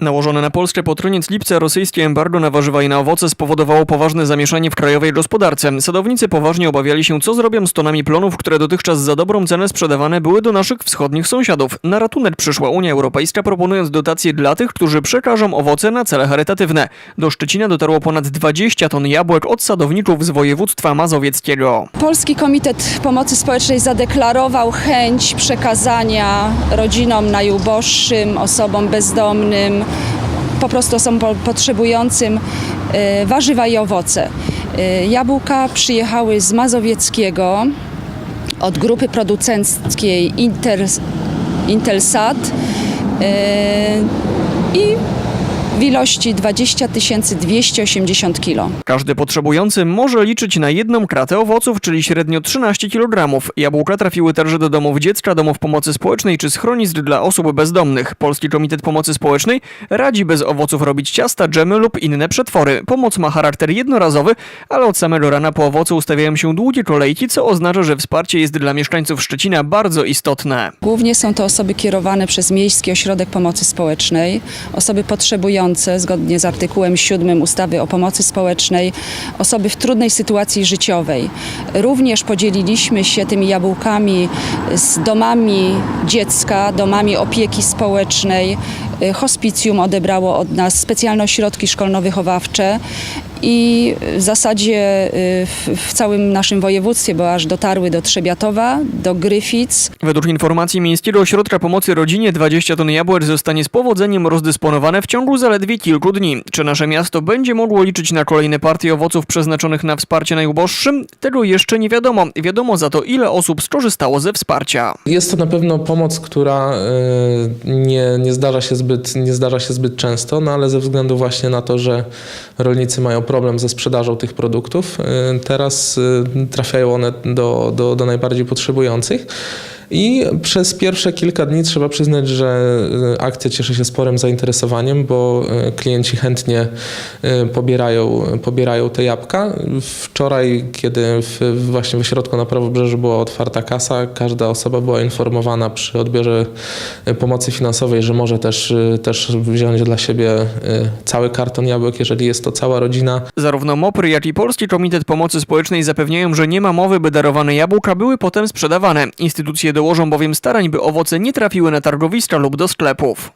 Nałożone na Polskę pod koniec lipca rosyjskie embargo na warzywa i na owoce spowodowało poważne zamieszanie w krajowej gospodarce. Sadownicy poważnie obawiali się, co zrobią z tonami plonów, które dotychczas za dobrą cenę sprzedawane były do naszych wschodnich sąsiadów. Na ratunek przyszła Unia Europejska, proponując dotacje dla tych, którzy przekażą owoce na cele charytatywne. Do Szczecina dotarło ponad 20 ton jabłek od sadowników z województwa mazowieckiego. Polski Komitet Pomocy Społecznej zadeklarował chęć przekazania rodzinom najuboższym, osobom bezdomnym, po prostu osobom po- potrzebującym e, warzywa i owoce. E, Jabłka przyjechały z Mazowieckiego od grupy producenckiej Inter, Intelsat e, i w ilości 20 280 kg. Każdy potrzebujący może liczyć na jedną kratę owoców, czyli średnio 13 kg. Jabłka trafiły także do domów dziecka, domów pomocy społecznej czy schronisk dla osób bezdomnych. Polski Komitet Pomocy Społecznej radzi bez owoców robić ciasta, dżemy lub inne przetwory. Pomoc ma charakter jednorazowy, ale od samego rana po owoce ustawiają się długie kolejki, co oznacza, że wsparcie jest dla mieszkańców Szczecina bardzo istotne. Głównie są to osoby kierowane przez Miejski Ośrodek Pomocy Społecznej, osoby potrzebujące zgodnie z artykułem 7 ustawy o pomocy społecznej, osoby w trudnej sytuacji życiowej. Również podzieliliśmy się tymi jabłkami z domami dziecka, domami opieki społecznej. Y, Hospicjum odebrało od nas specjalne ośrodki szkolno-wychowawcze i w zasadzie y, w, w całym naszym województwie, bo aż dotarły do Trzebiatowa, do Gryfic, Według informacji Miejskiego Ośrodka Pomocy Rodzinie 20 ton jabłek zostanie z powodzeniem rozdysponowane w ciągu zaledwie kilku dni. Czy nasze miasto będzie mogło liczyć na kolejne partie owoców przeznaczonych na wsparcie najuboższym? Tego jeszcze nie wiadomo. Wiadomo za to, ile osób skorzystało ze wsparcia. Jest to na pewno pomoc, która y, nie, nie, zdarza się zbyt, nie zdarza się zbyt często, no ale ze względu właśnie na to, że rolnicy mają problem ze sprzedażą tych produktów, y, teraz y, trafiają one do, do, do najbardziej potrzebujących. I przez pierwsze kilka dni trzeba przyznać, że y, akcja cieszy się sporym zainteresowaniem, bo y, klienci chętnie y, pobierają, pobierają te jabłka. Wczoraj, kiedy w, właśnie w ośrodku na Prawobrzeżu była otwarta kasa, każda osoba była informowana przy odbiorze pomocy finansowej, że może też, też wziąć dla siebie cały karton jabłek, jeżeli jest to cała rodzina. Zarówno MOPR, jak i Polski Komitet Pomocy Społecznej zapewniają, że nie ma mowy, by darowane jabłka były potem sprzedawane. Instytucje dołożą bowiem starań, by owoce nie trafiły na targowiska lub do sklepów.